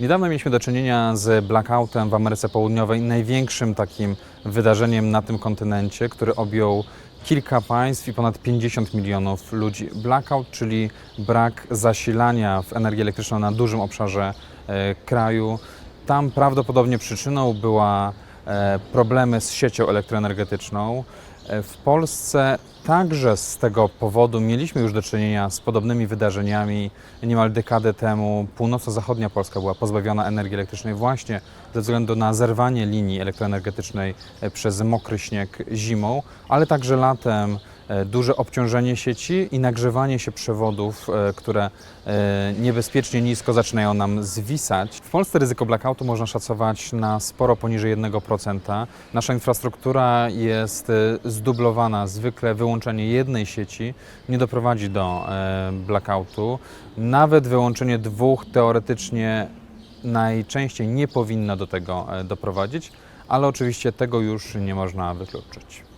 Niedawno mieliśmy do czynienia z blackoutem w Ameryce Południowej, największym takim wydarzeniem na tym kontynencie, który objął kilka państw i ponad 50 milionów ludzi. Blackout, czyli brak zasilania w energię elektryczną na dużym obszarze e, kraju. Tam prawdopodobnie przyczyną była problemy z siecią elektroenergetyczną. E, W Polsce także z tego powodu mieliśmy już do czynienia z podobnymi wydarzeniami. Niemal dekadę temu północno-zachodnia Polska była pozbawiona energii elektrycznej właśnie ze względu na zerwanie linii elektroenergetycznej e, przez mokry śnieg zimą, ale także latem e, duże obciążenie sieci i nagrzewanie się przewodów, e, które e, niebezpiecznie nisko zaczynają nam zwisać. W Polsce ryzyko blackoutu można szacować na sporo poniżej 1%. Nasza infrastruktura jest e, zdublowana. Zwykle wyłączenie jednej sieci nie doprowadzi do e, blackoutu. Nawet wyłączenie dwóch teoretycznie najczęściej nie powinno do tego e, doprowadzić, ale oczywiście tego już nie można wykluczyć.